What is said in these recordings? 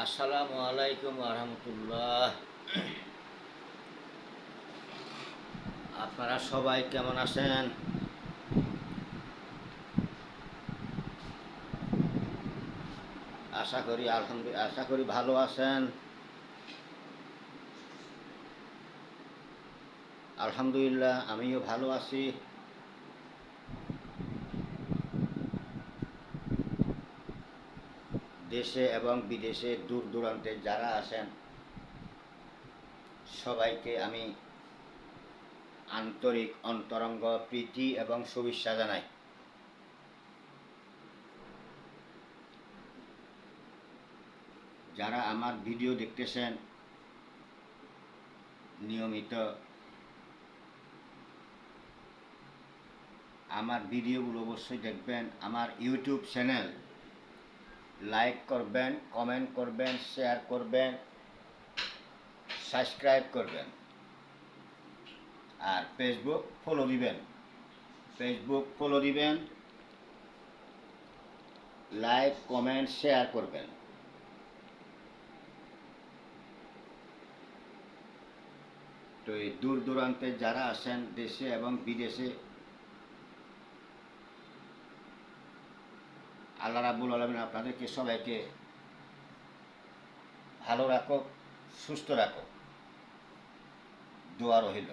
আসসালামু আলাইকুম আরহামতুল্লাহ আপনারা সবাই কেমন আছেন? আশা করি আলহামদুলিল্লাহ আশা করি ভালো আছেন। আলহামদুলিল্লাহ, আমিও ভালো আছি। দেশে এবং বিদেশে দূর দূরান্তে যারা আছেন, সবাইকে আমি আন্তরিক অন্তরঙ্গ প্রীতি এবং শুভেচ্ছা জানাই। যারা আমার ভিডিও দেখতেছেন, নিয়মিত আমার ভিডিওগুলো অবশ্যই দেখবেন। আমার ইউটিউব চ্যানেল লাইক করবেন, কমেন্ট করবেন, শেয়ার করবেন, সাবস্ক্রাইব করবেন। আর ফেসবুক ফলো দিবেন। ফেসবুক ফলো দিবেন, লাইক, কমেন্ট, শেয়ার করবেন। তো এই দূর দূরান্তে যারা আসেন দেশে এবং বিদেশে আল্লাহ রাবুল আলমিন আপনাদেরকে সবাইকে ভালো রাখো সুস্থ রাখো দোয়া রহিল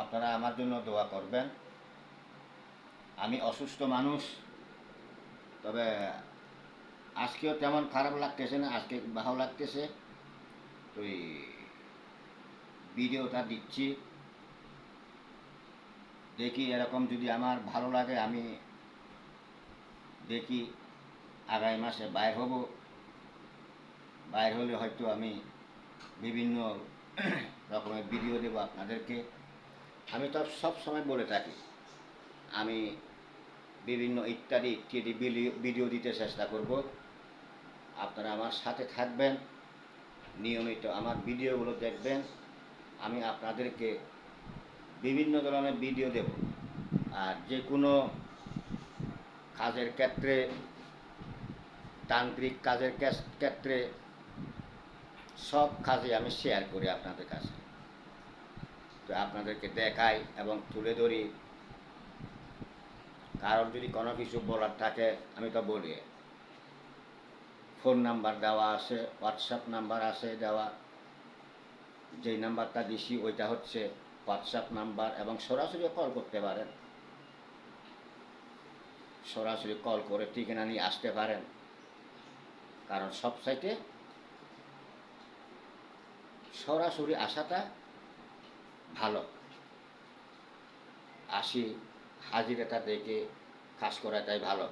আপনারা আমার জন্য দোয়া করবেন। আমি অসুস্থ মানুষ, তবে আজকেও তেমন খারাপ লাগতেছে না, আজকে ভালো লাগতেছে। তো এই ভিডিওটা দিচ্ছি। দেখি এরকম যদি আমার ভালো লাগে, আমি দেখি আগামী মাসে বাইর হব। বাইর হলে হয়তো আমি বিভিন্ন রকমের ভিডিও দেবো আপনাদেরকে। আমি তো সব সময় বলে থাকি, আমি বিভিন্ন ইত্যাদি ইত্যাদি ভিডিও- দিতে চেষ্টা করব। আপনারা আমার সাথে থাকবেন, নিয়মিত আমার ভিডিওগুলো দেখবেন। আমি আপনাদেরকে বিভিন্ন ধরনের ভিডিও দেব। আর যে কোনো কাজের ক্ষেত্রে, তান্ত্রিক কাজের ক্ষেত্রে সব কাজে আমি শেয়ার করি আপনাদের কাছে। তো আপনাদেরকে দেখাই এবং তুলে ধরি। কারোর যদি কোনো কিছু বলার থাকে, আমি তো বলি। ফোন নাম্বার দেওয়া আছে হোয়াটসঅ্যাপ নাম্বার আছে দেওয়া। যেই নাম্বারটা দিছি, ওইটা হচ্ছে হোয়াটসঅ্যাপ নাম্বার এবং সরাসরি কল করতে পারেন। সরাসরি কল করে ঠিকানা নিয়ে আসতে পারেন। কারণ সব সাইটে সরাসরি আসাটা ভালো। আসি হাজিরাটা দেখে কাজ করাটাই ভালো।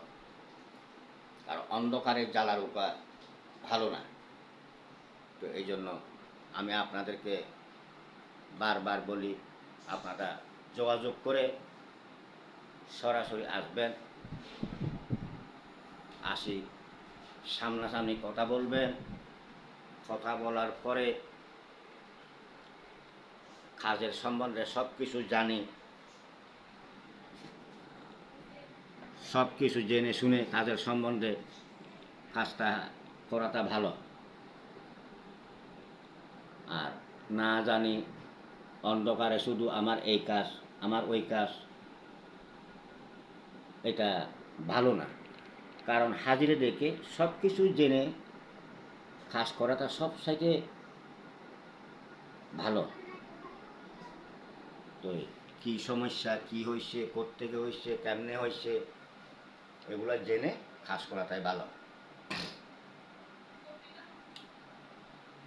আর অন্ধকারের জ্বালার উপায় ভালো না। তো এই জন্য আমি আপনাদেরকে বারবার বলি, আপনারা যোগাযোগ করে সরাসরি আসবেন। আসি। সামনাসামনি কথা বলবেন। কথা বলার পরে কাজের সম্বন্ধে সব কিছু জানি। সব কিছু জেনে শুনে কাজের সম্বন্ধে কাজটা করাটা ভালো। আর না জানি অন্ধকারে শুধু আমার এই কাজ, আমার ওই কাজ। এটা ভালো না। কারণ হাজিরে দেখে সব কিছু জেনে কাজ করাটা সব সাইডে ভালো। তো কি সমস্যা, কি হয়েছে কোত্থেকে হয়েছে কেমনে হয়েছে এগুলো জেনে কাজ করাটাই ভালো।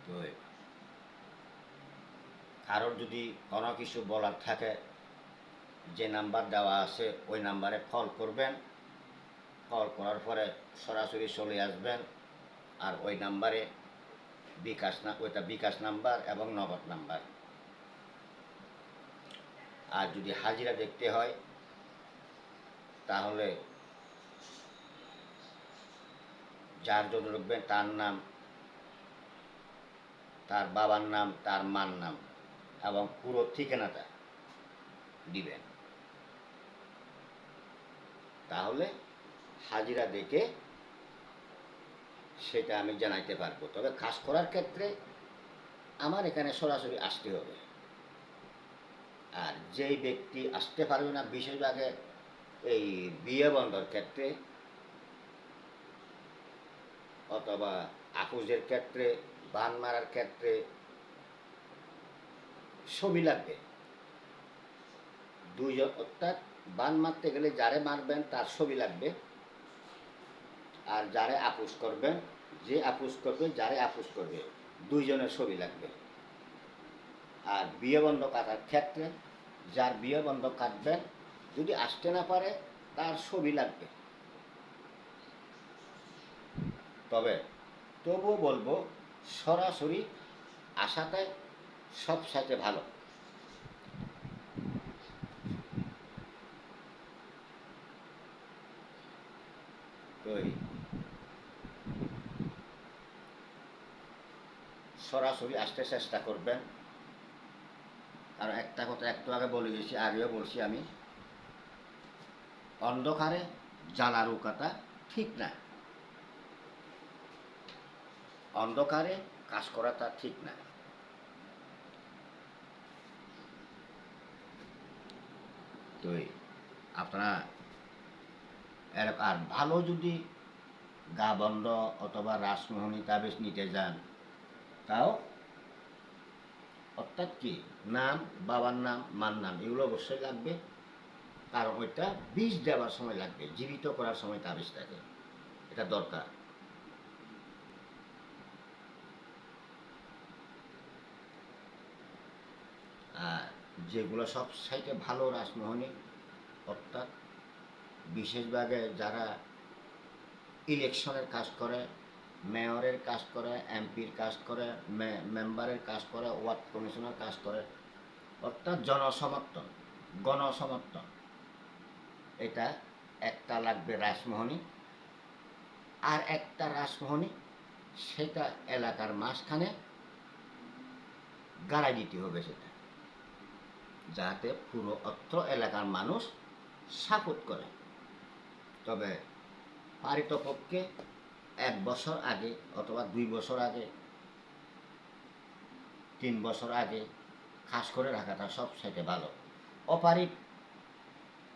তো কারোর যদি কোনো কিছু বলার থাকে যে নাম্বার দেওয়া আছে, ওই নাম্বারে কল করবেন। কল করার পরে সরাসরি চলে আসবেন আর ওই নাম্বারে বিকাশ না, ওইটা বিকাশ নাম্বার এবং নগদ নাম্বার। আর যদি হাজিরা দেখতে হয়, তাহলে যার জন্য লিখবেন তার নাম, তার বাবার নাম, তার মার নাম এবং পুরো ঠিকানাটা দিবেন। তাহলে হাজিরা দেখে সেটা আমি জানাইতে পারব। তবে কাজ করার ক্ষেত্রে আমার এখানে সরাসরি আসতে হবে। আর যেই ব্যক্তি আসতে পারবে না বিশেষভাবে এই বিয়ে বন্ধর ক্ষেত্রে অথবা আপুজের ক্ষেত্রে, বান মারার ক্ষেত্রে ছবি লাগবে। দুইজন, অর্থাৎ বান মারতে গেলে যারে মারবেন তার ছবি লাগবে। আর যারে আপুস করবেন, যে আপুস করবে, যারে আপুস করবে, দুইজনের ছবি লাগবে। আর বিয়ে বন্ধ কাটার ক্ষেত্রে যার বিয়ে বন্ধ কাটবেন, যদি আসতে না পারে, তার ছবি লাগবে। তবে তবুও বলব, সরাসরি আসাতে সব সাথে ভালো ওই সরাসরি আসতে চেষ্টা করবেন। কারণ একটা কথা একটু আগে বলে গেছি, আগেও বলছি আমি। অন্ধকারে জ্বালা রুকাটা ঠিক না। অন্ধকারে কাজ করাটা ঠিক না। তো আপনারা আর ভালো যদি গা বন্ধ অথবা রাসমোহনী তাবিজ নিতে যান তাও? অর্থাৎ কি? নাম, বাবার নাম, মার নাম, এগুলো অবশ্যই লাগবে। কারণ ওইটা বীজ দেওয়ার সময় লাগবে, জীবিত করার সময় তা তাবিজ থাকে। এটা দরকার। আর যেগুলো সব সাইটে ভালো রাসমোহনী, অর্থাৎ বিশেষভাবে যারা ইলেকশনের কাজ করে মেয়রের কাজ করে, এমপির কাজ করে মেম্বারের কাজ করে, ওয়ার্ড কমিশনের কাজ করে। অর্থাৎ জনসমর্থন, গণসমর্থন। এটা একটা লাগবে রাসমোহনী আর একটা রাসমোহনী সেটা এলাকার মাঝখানে গাড়াই দিতে হবে সেটা। যাতে পুরো অত্র এলাকার মানুষ সাপোর্ট করে। তবে পারিতপক্ষে এক বছর আগে অথবা দুই বছর আগে, তিন বছর আগে খাস করে রাখাটা সব সাইতে ভালো। অপারিত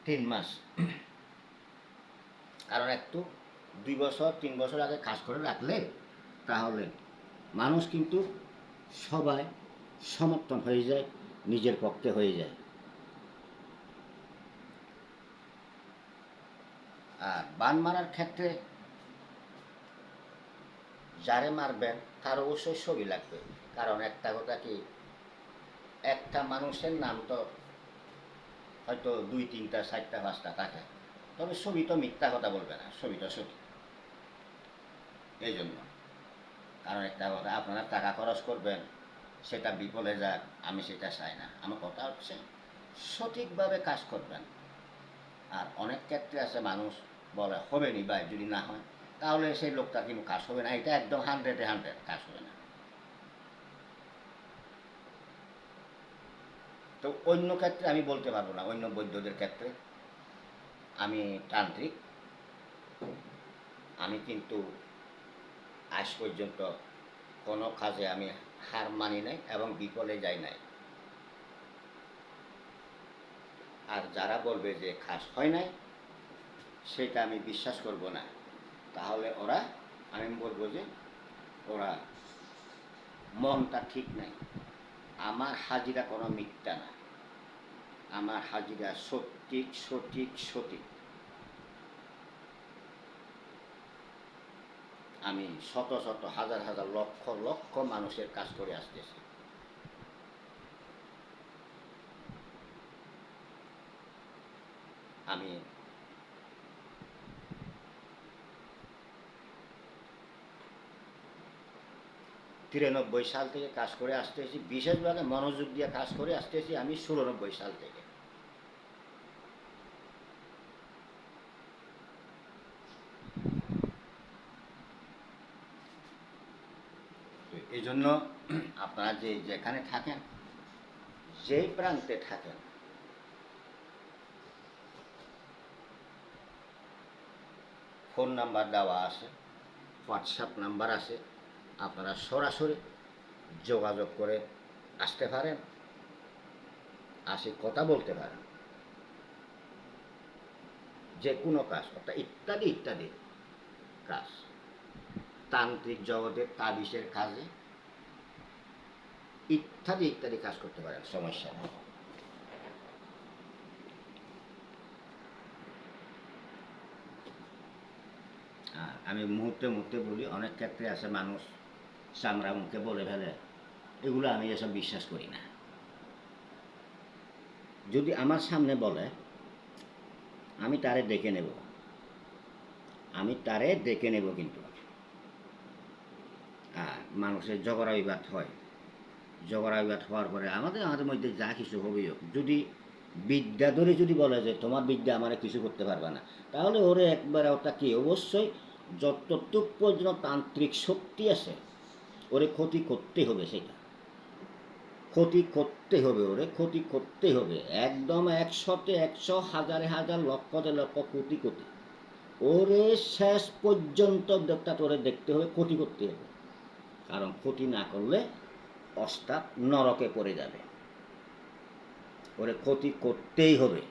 তিন মাস। কারণ একটু দুই বছর, তিন বছর আগে কাজ করে রাখলে তাহলে মানুষ কিন্তু সবাই সমর্থন হয়ে যায়, নিজের পক্ষে হয়ে যায়। আর বান মারার ক্ষেত্রে যারে মারবেন, তার অবশ্যই ছবি লাগবে। কারণ একটা কথা কি, একটা মানুষের নাম তো হয়তো দুই, তিনটা, চারটা, পাঁচটা থাকে। তবে ছবি তো মিথ্যা কথা বলবে না ছবিটা সঠিক এই জন্য কারণ একটা কথা, আপনারা টাকা খরচ করবেন, সেটা বিফলে যাক, আমি সেটা চাই না। আমার কথা হচ্ছে, সঠিকভাবে কাজ করবেন। আর অনেক ক্ষেত্রে আছে মানুষ বলে, হবে নি ভাই, যদি না হয়। তাহলে সেই লোকটা কিন্তু কাজ হবে না, এটা একদম হান্ড্রেডে হান্ড্রেড কাজ হবে না। তো অন্য ক্ষেত্রে আমি বলতে পারব না, অন্য বৈদ্যদের ক্ষেত্রে। আমি তান্ত্রিক, আমি কিন্তু আজ পর্যন্ত কোনো কাজে আমি হার মানি নাই এবং বিফলে যাই নাই। আর যারা বলবে যে খাস হয় নাই, সেটা আমি বিশ্বাস করব না। তাহলে ওরা, আমি বলব যে ওরা, মনটা ঠিক নাই। আমার হাজিরা কোনো মিথ্যা না। আমার হাজিরা সঠিক সঠিক সঠিক। আমি শত শত, হাজার হাজার, লক্ষ লক্ষ মানুষের কাজ করে আসতেছি। আমি তিরানব্বই সাল থেকে কাজ করে আসতে আসতেছি বিশেষভাবে মনোযোগ দিয়ে কাজ করে আসতে আসতেছি আমি চুরানব্বই সাল থেকে। এই জন্য আপনারা যে যেখানে থাকেন, যেই প্রান্তে থাকেন, ফোন নাম্বার দেওয়া আছে, হোয়াটসঅ্যাপ নাম্বার আছে আপনারা সরাসরি যোগাযোগ করে আসতে পারেন, আসি কথা বলতে পারেন। যে কোনো কাজ, অর্থাৎ ইত্যাদি ইত্যাদি কাজ। তান্ত্রিক জগতে তাবিজের কাজে ইত্যাদি ইত্যাদি কাজ করতে পারেন, সমস্যা নেই। আমি মুহূর্তে মুহূর্তে বলি, অনেক ক্ষেত্রে আছে মানুষ চামড়া মুখে বলে ফেলে, এগুলো আমি এসব বিশ্বাস করি না। যদি আমার সামনে বলে, আমি তারে ডেকে নেব। আমি তারে ডেকে নেব কিন্তু। আর মানুষের ঝগড়া বিবাদ হয়। ঝগড়া বিবাদ হওয়ার পরে আমাদের আমাদের মধ্যে যা কিছু হোক যদি বিদ্যা ধরে যদি বলে যে তোমার বিদ্যা আমার কিছু করতে পারবে না, তাহলে ওরে একবারে ওটা কি? অবশ্যই যতটুক পর্যন্ত তান্ত্রিক শক্তি আছে ওরে ক্ষতি করতে হবে সেটা। ক্ষতি করতে হবে ওরে, ক্ষতি করতে হবে। একদম একশতে একশো, হাজারে হাজার, লক্ষতে লক্ষ কোটি কোটি। ওরে শেষ পর্যন্ত দেবতা তোরে দেখতে হবে, ক্ষতি করতে হবে। কারণ ক্ষতি না করলে অস্তাপ নরকে পড়ে যাবে। ওরে ক্ষতি করতেই হবে।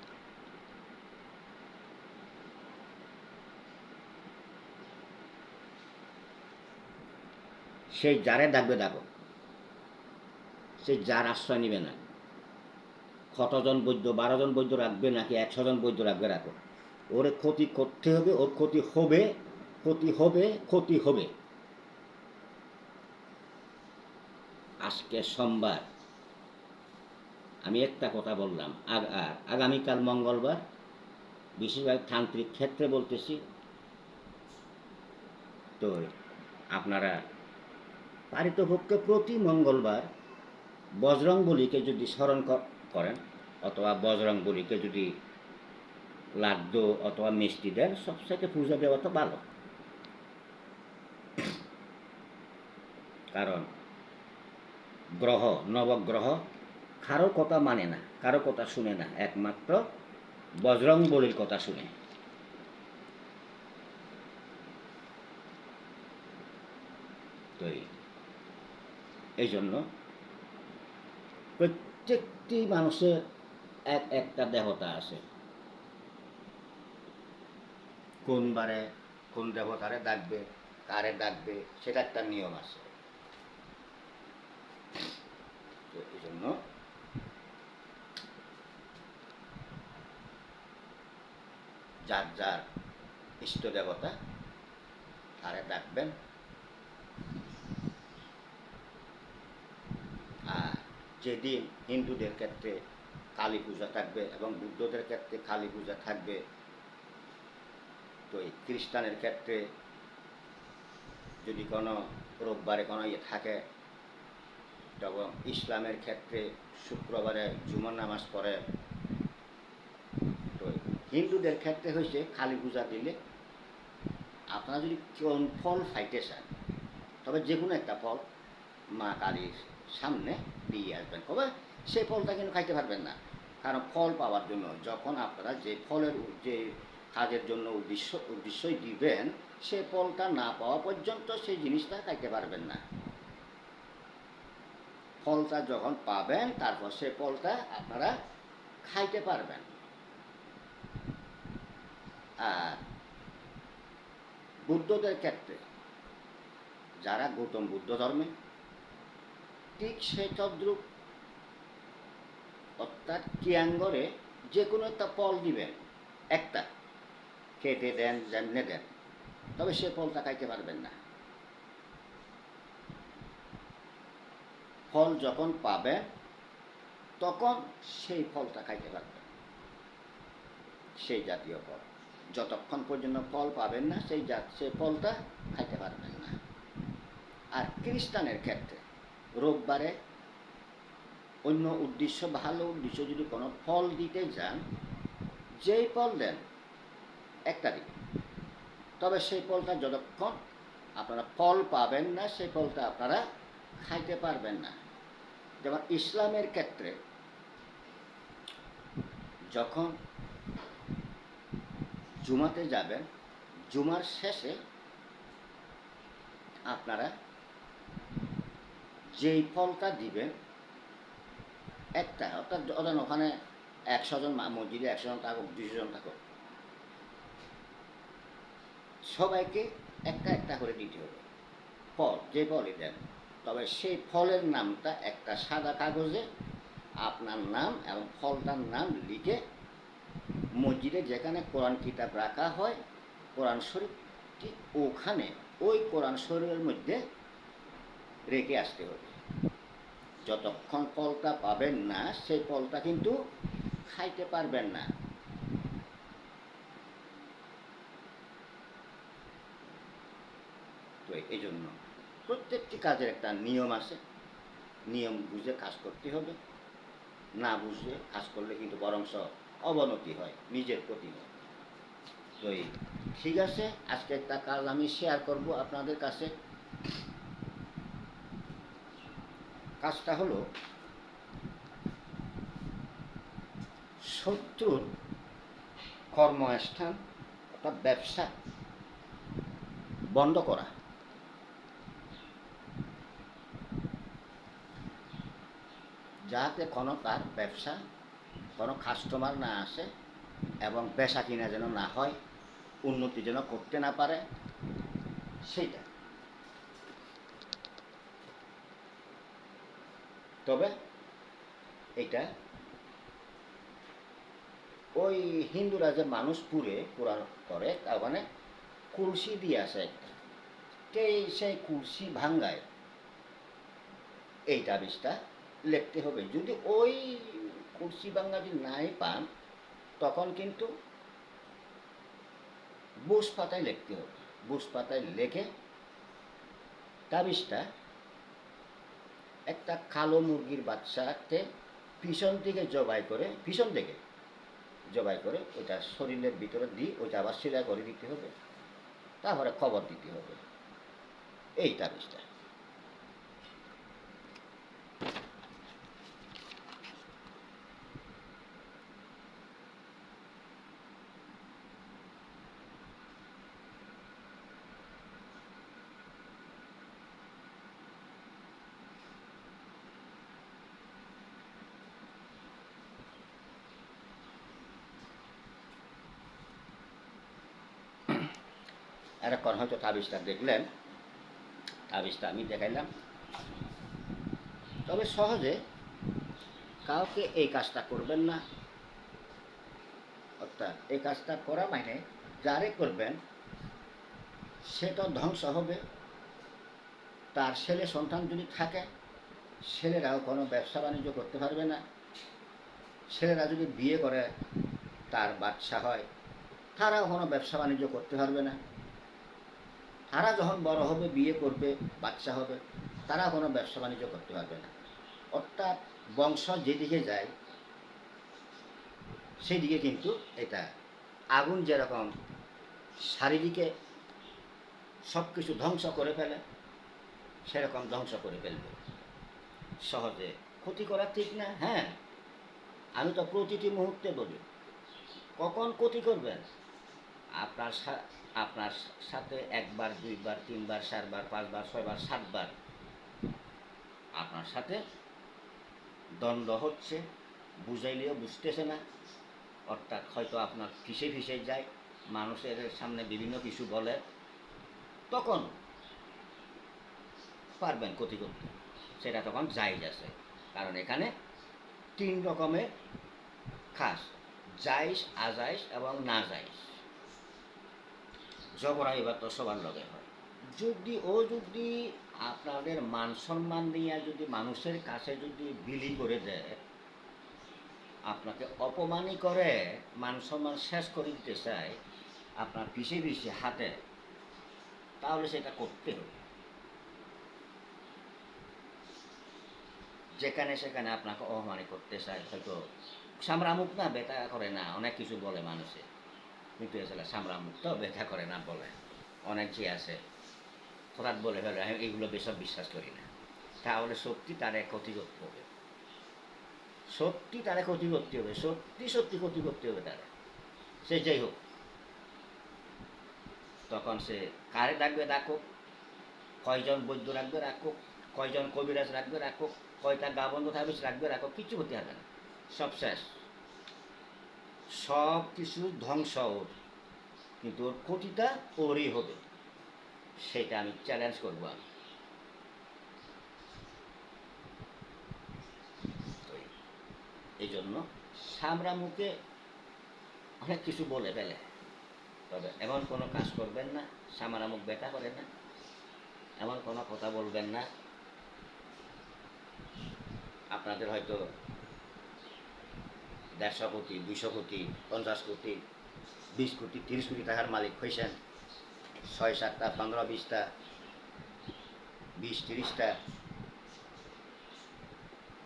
সেই যারে ডাকবে ডাকো। সে যার আশ্রয় নিবে না। কতজন বৈদ্য বারো জন বৈদ্য রাখবে নাকি একশো জন বৈদ্য রাখবে রাখো। ওরে ক্ষতি করতে হবে, ওর ক্ষতি হবে ক্ষতি হবে ক্ষতি হবে। আজকে সোমবার, আমি একটা কথা বললাম। আর আগামীকাল মঙ্গলবার বেশিরভাগ তান্ত্রিক ক্ষেত্রে বলতেছি। তো আপনারা পারিতপক্ষে প্রতি মঙ্গলবার বজরং বলিকে যদি স্মরণ করেন, অথবা বজরং বলিকে যদি লাড্ডু অথবা মিষ্টি দেন সবসাথে পূজা দেওয়া তো ভালো কারণ গ্রহ, নবগ্রহ কারও কথা মানে না, কারও কথা শুনে না, একমাত্র বজরং বলির কথা শুনে। তো এই- জন্য প্রত্যেকটি মানুষের এক একটা দেহতা আছে। কোন বারে কোন দেবতারে ডাকবে, কারে ডাকবে, সেটা একটা নিয়ম আছে। এই জন্য যার যার ইষ্ট দেবতা তারে ডাকবেন আর যেদিন হিন্দুদের ক্ষেত্রে কালী পূজা থাকবে এবং বুদ্ধদের ক্ষেত্রে কালী পূজা থাকবে, তো এই খ্রিস্টানের ক্ষেত্রে যদি কোনো রোববারে কোনো ইয়ে থাকে, তখন ইসলামের ক্ষেত্রে শুক্রবারে জুমার নামাজ পড়ে। তো হিন্দুদের ক্ষেত্রে হয়েছে কালী পূজা দিলে আপনারা যদি কোন ফল খাইতে চান, তবে যে কোনো একটা ফল মা কালীর সামনে দিয়ে আসবেন। কবে? সেই ফলটা কিন্তু খাইতে পারবেন না। কারণ ফল পাওয়ার জন্য যখন আপনারা যে ফলের যে কাজের জন্য উদ্দেশ্য, উদ্দেশ্যই দিবেন, সে ফলটা না পাওয়া পর্যন্ত সেই জিনিসটা খাইতে পারবেন না। ফলটা যখন পাবেন, তারপর সে ফলটা আপনারা খাইতে পারবেন। আর বুদ্ধদের ক্ষেত্রে, যারা গৌতম বুদ্ধ ধর্মে ঠিক সেই তদ্রুপ অর্থাৎ কিয়াঙ্গরে যে কোনো একটা ফল দিবেন, একটা। খেতে দেন, যেমনে দেন, তবে সে ফলটা খাইতে পারবেন না। ফল যখন পাবেন তখন সেই ফলটা খাইতে পারবেন। সেই জাতীয় ফল। যতক্ষণ পর্যন্ত ফল পাবেন না, সেই জাত, সেই ফলটা খাইতে পারবেন না। আর খ্রিস্টানের ক্ষেত্রে রোববারে অন্য উদ্দেশ্য, ভালো উদ্দেশ্য যদি কোনো ফল দিতে যান, যেই ফল দেন একটা দিন তবে সেই ফলটা যতক্ষণ আপনারা ফল পাবেন না, সেই ফলটা আপনারা খাইতে পারবেন না। যেমন ইসলামের ক্ষেত্রে যখন জুমাতে যাবেন, জুমার শেষে আপনারা যেই ফলটা দিবেন একটা অর্থাৎ ধরেন ওখানে একশো জন মসজিদে একশো জন থাকুক দুশো জন থাকুক। সবাইকে একটা একটা করে দিতে হবে। ফল, যে ফলই দেন। তবে সেই ফলের নামটা একটা সাদা কাগজে আপনার নাম এবং ফলটার নাম লিখে মসজিদে যেখানে কোরআন কিতাব রাখা হয়, কোরআন শরীফ ঠিক ওখানে ওই কোরআন শরীফের মধ্যে রেখে আসতে হবে। যতক্ষণ ফলটা পাবেন না, সেই ফলটা কিন্তু খাইতে পারবেন না। তো এই জন্য প্রত্যেকটি কাজের একটা নিয়ম আছে। নিয়ম বুঝে কাজ করতে হবে। না বুঝে কাজ করলে কিন্তু বরংশ অবনতি হয়, নিজের হয়। তো ঠিক আছে, আজকে একটা কাজ আমি শেয়ার করব আপনাদের কাছে। কাজটা হলো শত্রুর কর্মস্থান, অর্থাৎ ব্যবসা বন্ধ করা। যাতে কোনো তার ব্যবসা, কোনো কাস্টমার না আসে এবং বেচা কিনা যেন না হয়, উন্নতি যেন করতে না পারে, সেইটা। তবে এটা ওই হিন্দুরা যে মানুষ পুরে পুরাণ করে, তার মানে কুলসি দিয়ে আছে একটা। সেই কুলসি ভাঙ্গায়। এই তাবিজটা লিখতে হবে। যদি ওই কুলসি ভাঙ্গা যদি নাই পান, তখন কিন্তু বুস পাতায় লিখতে হবে। বুস পাতায় লেখে তাবিজটা একটা কালো মুরগির বাচ্চাকে পিছন থেকে জবাই করে, পিছন থেকে জবাই করে ওইটা শরীরের ভিতরে দিয়ে ওইটা আবার সেলাই করে দিতে হবে। তারপরে খবর দিতে হবে। এই তাবিজটা এরকম হয়তো তাবিজটা দেখলেন। তাবিজটা আমি দেখাইলাম। তবে সহজে কাউকে এই কাজটা করবেন না। অর্থাৎ এই কাজটা করা মানে যারে করবেন, সে তো ধ্বংস হবে। তার ছেলে সন্তান যদি থাকে, ছেলেরাও কোনো ব্যবসা বাণিজ্য করতে পারবে না। ছেলেরা যদি বিয়ে করে, তার বাচ্চা হয়, তারাও কোনো ব্যবসা বাণিজ্য করতে পারবে না। তারা যখন বড় হবে, বিয়ে করবে, বাচ্চা হবে, তারা কোনো ব্যবসা বাণিজ্য করতে পারবে না। অর্থাৎ বংশ যেদিকে যায় সেই দিকে কিন্তু এটা আগুন যেরকম শারীরিকে সব কিছু ধ্বংস করে ফেলে, সেরকম ধ্বংস করে ফেলবে। সহজে। ক্ষতি করা ঠিক না হ্যাঁ? আমি তো প্রতিটি মুহূর্তে বলি, কখন ক্ষতি করবেন? আপনার আপনার সাথে একবার, দুইবার, তিনবার, চারবার, পাঁচবার, ছয়বার, সাতবার আপনার সাথে দ্বন্দ্ব হচ্ছে, বুঝাইলেও বুঝতেছে না। অর্থাৎ হয়তো আপনার ফিসে ফিসে যায়, মানুষের সামনে বিভিন্ন কিছু বলে, তখন পারবেন ক্ষতি করতে। সেটা তখন জায়জ আছে। কারণ এখানে তিন রকমের খাস জাইজ আজাইজ এবং না জাইজ ঝগড়া এবার তো সবার লগে হয়। যদি ও যদি আপনাদের মান সম্মান নিয়ে যদি মানুষের কাছে যদি বিলি করে দেয়, আপনাকে অপমানই করে, মান সম্মান শেষ করে দিতে চায়, আপনার পিছিয়ে পিছিয়ে হাতে তাহলে সেটা করতে হবে। যেখানে সেখানে আপনাকে অপমানি করতে চায়, হয়তো সামরামুখ না, বেতা করে না, অনেক কিছু বলে মানুষে। কিন্তু আসলে সামরামুখ তো বেতা করে না বলে। অনেক যে আছে, হঠাৎ বলে ফেলে, আমি এগুলো বেসব বিশ্বাস করি না। তাহলে সত্যি তারে ক্ষতি করতে হবে। সত্যি তারে ক্ষতি করতে হবে, সত্যি সত্যি ক্ষতি করতে হবে তারে। সে যাই হোক, তখন সে কারে ডাকবে ডাকুক, কয়জন বৈদ্য রাখবে রাখুক কয়জন কবিরাজ রাখবে রাখো কয়টা গা বন্ধ থাকবে রাখবে রাখো কিছু করতে হবে না। সব শেষ। সব কিছু ধ্বংস ওর কিন্তু ওর ক্ষতিটা ওরই হবে। সেটা আমি চ্যালেঞ্জ করব আমি। এই জন্য সামরা মুখে অনেক কিছু বলে ফেলে। তবে এমন কোনো কাজ করবেন না সামারা মুখ বেটা করে না। এমন কোনো কথা বলবেন না। আপনাদের হয়তো দেড়শো কোটি, দুইশো কোটি, পঞ্চাশ কোটি, বিশ কোটি, তিরিশ কোটি টাকার মালিক হয়েছেন ছয় সাতটা, পনেরো বিশটা, বিশ তিরিশটা।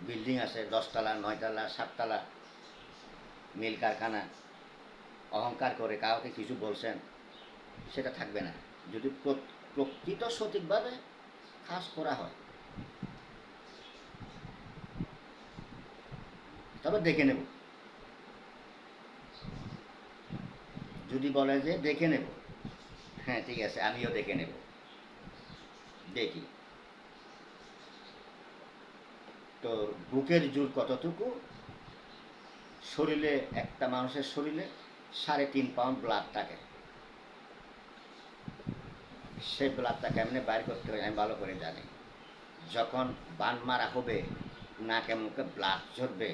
বিল্ডিং আছে, দশতলা, নয়তলা, সাততলা, মিল কারখানা। অহংকার করে কাউকে কিছু বলছেন, সেটা থাকবে না। যদি প্র- প্রকৃত সঠিকভাবে কাজ করা হয়। তবে দেখে নেব। যদি বলে যে দেখে নেব। হ্যাঁ ঠিক আছে, আমিও দেখে নেব। দেখি। তো বুকের জোর কতটুকু? শরীরে, একটা মানুষের শরীরে সাড়ে তিন পাউন্ড ব্লাড থাকে। সেই ব্লাডটা কেমনে বাইর করতে হয় আমি ভালো করে জানি। যখন বান মারা হবে, নাকে মুখে ব্লাড ঝরবে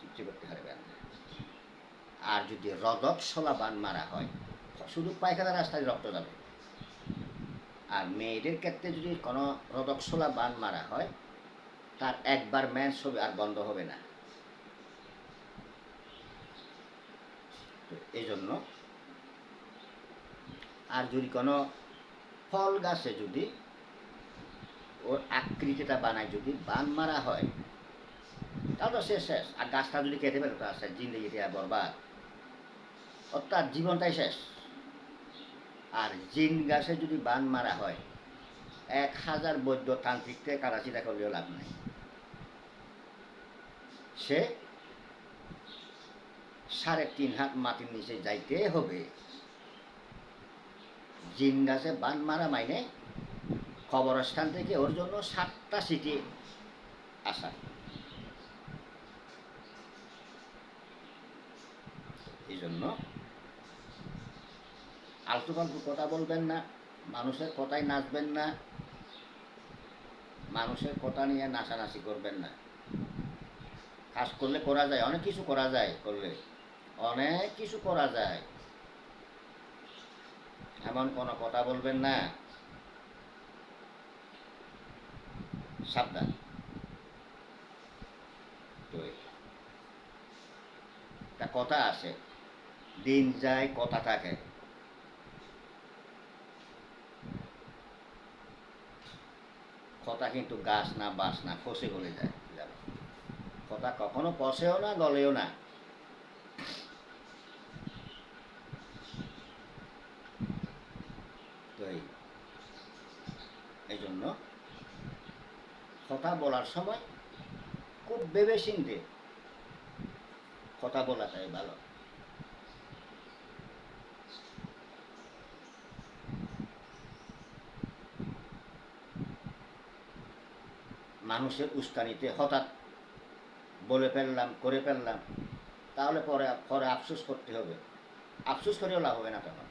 কিচ্ছু করতে পারবে না। আর যদি রদক সোলা বান মারা হয়, শুধু পায়খানা রাস্তায় রক্ত যাবে। আর মেয়েদের ক্ষেত্রে যদি কোনো রদক সোলা বান মারা হয়, তার একবার ম্যান্স হবে আর বন্ধ হবে না। এই জন্য আর যদি কোনো ফল গাছে যদি ওর আকৃতিটা বানায়, যদি বান মারা হয়, তাহলে তো শেষ। আর গাছটা যদি কেটে ফেলে তো আছে জিন্দগিটা বরবাদ। অর্থাৎ জীবনটাই শেষ। আর জিন গাছে যদি বান মারা হয়, এক হাজার বৈদ্য তান্ত্রিক থেকে কারাচিটা করলেও লাভ নাই। সে সাড়ে তিন হাত মাটির নিচে যাইতে হবে। জিন গাছে বান মারা মাইনে কবরস্থান থেকে ওর জন্য সাতটা সিটি আসা। এই জন্য আলতু ফালতু কথা বলবেন না, মানুষের কথায় নাচবেন না, মানুষের কথা নিয়ে নাচানাচি করবেন না। কাজ করলে করা যায়, অনেক কিছু করা যায় করলে। অনেক কিছু করা যায়। এমন কোনো কথা বলবেন না। সাবধান। কথা আছে। দিন যায়, কথা থাকে। কথা কিন্তু গাছ না বাস না ফসে গলে যায় কথা কখনো পচেও না, গলেও না। এই জন্য কথা বলার সময় খুব ভেবে চিনতে কথা বলাটাই ভালো। মানুষের উস্কানিতে হঠাৎ বলে ফেললাম, করে ফেললাম। তাহলে পরে পরে আফসোস করতে হবে। আফসোস করেও লাভ হবে না তখন।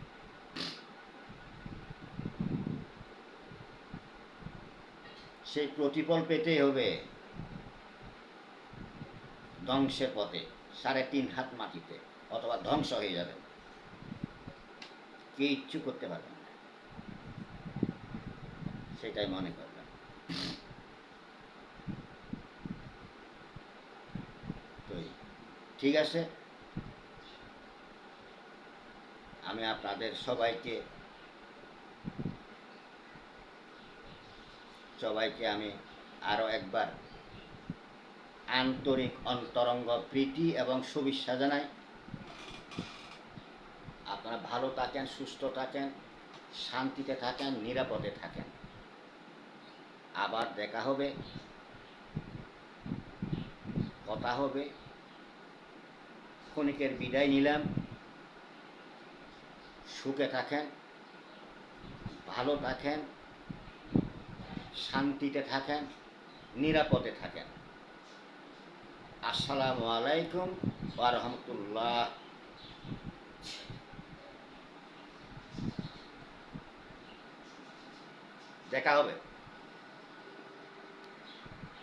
সেই প্রতিফল পেতেই হবে ধ্বংসের পথে, সাড়ে তিন হাত মাটিতে, অথবা ধ্বংস হয়ে যাবে। কিচ্ছু করতে পারবেন না। সেটাই মনে করবেন তো এই, ঠিক আছে? আমি আপনাদের সবাইকে সবাইকে আমি আরও একবার আন্তরিক অন্তরঙ্গ প্রীতি এবং শুভেচ্ছা জানাই। আপনারা ভালো থাকেন, সুস্থ থাকেন, শান্তিতে থাকেন, নিরাপদে থাকেন। আবার দেখা হবে, কথা হবে। ক্ষণিকের বিদায় নিলাম। সুখে থাকেন, ভালো থাকেন, শান্তিতে থাকেন, নিরাপদে থাকেন। আসসালামু আলাইকুম ওয়া দেখা হবে।